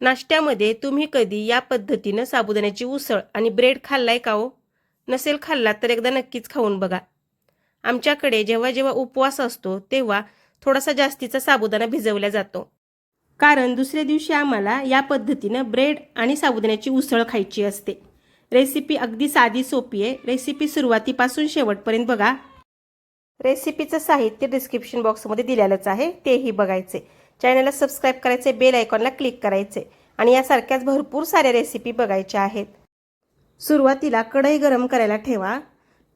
नाश्त्यामध्ये तुम्ही कधी या पद्धतीनं साबुदाण्याची उसळ आणि ब्रेड खाल्लाय का हो? नसेल खाल्ला तर एकदा नक्कीच खाऊन बघा. आमच्याकडे जेव्हा जेव्हा उपवास असतो तेव्हा थोडासा जास्तीचा साबुदाणा भिजवला जातो. कारण दुसऱ्या दिवशी आम्हाला या पद्धतीनं ब्रेड आणि साबुदाण्याची उसळ खायची असते. रेसिपी अगदी साधी सोपी आहे. रेसिपी सुरुवातीपासून शेवटपर्यंत बघा. रेसिपीचं साहित्य डिस्क्रिप्शन बॉक्समध्ये दिलेलंच आहे. तेही बघायचे. चॅनलला सबस्क्राईब करायचे बेल आयकॉनला क्लिक करायचे आणि यासारख्याच भरपूर साऱ्या रेसिपी बघायच्या आहेत. सुरुवातीला कढई गरम करायला ठेवा.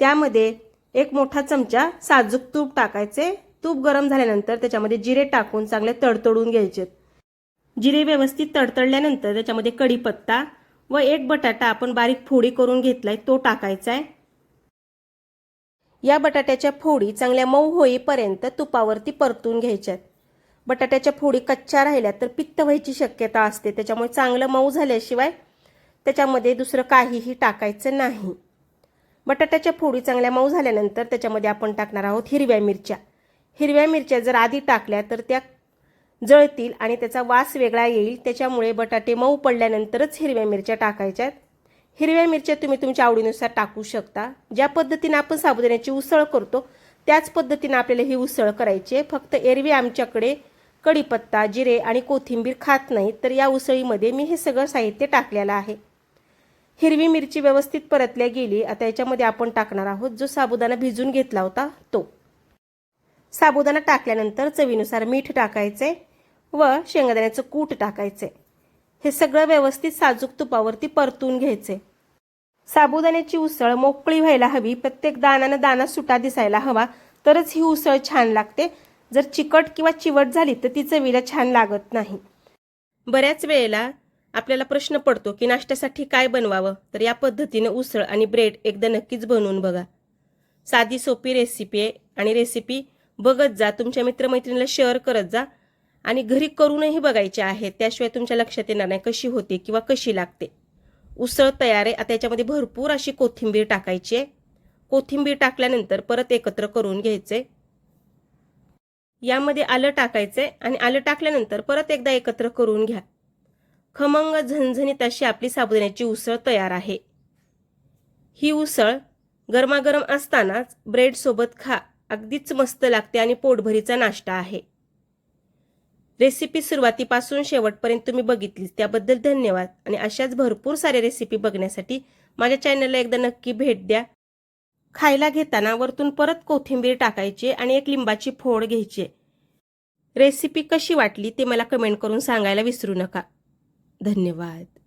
त्यामध्ये एक मोठा चमचा साजूक तूप टाकायचे. तूप गरम झाल्यानंतर त्याच्यामध्ये जिरे टाकून चांगले तडतडून घ्यायचे. जिरे व्यवस्थित तडतडल्यानंतर त्याच्यामध्ये कढीपत्ता व एक बटाटा आपण बारीक फोडी करून घेतलाय तो टाकायचा आहे या बटाट्याच्या फोडी चांगल्या मऊ होईपर्यंत तुपावरती परतून घ्यायच्यात. बटाट्याच्या फोडी कच्च्या राहिल्या तर पित्त व्हायची शक्यता असते. त्याच्यामुळे चांगलं मऊ झाल्याशिवाय त्याच्यामध्ये दुसरं काहीही टाकायचं नाही. बटाट्याच्या फोडी चांगल्या मऊ झाल्यानंतर त्याच्यामध्ये आपण टाकणार आहोत हिरव्या मिरच्या. हिरव्या मिरच्या जर आधी टाकल्या तर त्या जळतील आणि त्याचा वास वेगळा येईल. त्याच्यामुळे बटाटे मऊ पडल्यानंतरच हिरव्या मिरच्या टाकायच्यात. हिरव्या मिरच्या तुम्ही तुमच्या आवडीनुसार टाकू शकता. ज्या पद्धतीनं आपण साबुदाण्याची उसळ करतो त्याच पद्धतीनं आपल्याला ही उसळ करायची आहे. फक्त एरवी आमच्याकडे कढीपत्ता जिरे आणि कोथिंबीर खात नाही तर या उसळीमध्ये मी हे सगळं साहित्य टाकलेलं आहे. हिरवी मिरची व्यवस्थित परतल्या गेली. आता याच्यामध्ये आपण टाकणार आहोत जो साबुदाणा भिजून घेतला होता तो. साबुदाणा टाकल्यानंतर चवीनुसार मीठ टाकायचे व शेंगदाण्याचं कूट टाकायचे. हे सगळं व्यवस्थित साजूक तुपावरती परतून घ्यायचे. साबुदाण्याची उसळ मोकळी व्हायला हवी. प्रत्येक दानानं दाना सुटा दिसायला हवा तरच ही उसळ छान लागते. जर चिकट किंवा चिवट झाली तर ती चवीला छान लागत नाही. बऱ्याच वेळेला आपल्याला प्रश्न पडतो की नाश्त्यासाठी काय बनवावं? तर या पद्धतीनं उसळ आणि ब्रेड एकदा नक्कीच बनवून बघा. साधी सोपी रेसिपी आहे आणि रेसिपी बघत जा तुमच्या मित्रमैत्रिणीला शेअर करत जा आणि घरी करूनही बघायचे आहे त्याशिवाय तुमच्या लक्षात येणार नाही कशी होते किंवा कशी लागते. उसळ तयार आहे आता याच्यामध्ये भरपूर अशी कोथिंबीर टाकायची आहे. कोथिंबीर टाकल्यानंतर परत एकत्र करून घ्यायचे. यामध्ये आलं टाकायचंय आणि आलं टाकल्यानंतर परत एकदा एकत्र करून घ्या. खमंग झणझणीत अशी आपली साबुदाण्याची उसळ तयार आहे. ही उसळ गरमागरम असतानाच ब्रेडसोबत खा. अगदीच मस्त लागते आणि पोटभरीचा नाश्ता आहे. रेसिपी सुरुवातीपासून शेवटपर्यंत तुम्ही बघितलीच त्याबद्दल धन्यवाद. आणि अशाच भरपूर साऱ्या रेसिपी बघण्यासाठी माझ्या चॅनलला एकदा नक्की भेट द्या. खायला घेताना वरतून परत कोथिंबीर टाकायची आणि एक लिंबाची फोड घ्यायची. रेसिपी कशी वाटली ते मला कमेंट करून सांगायला विसरू नका. धन्यवाद.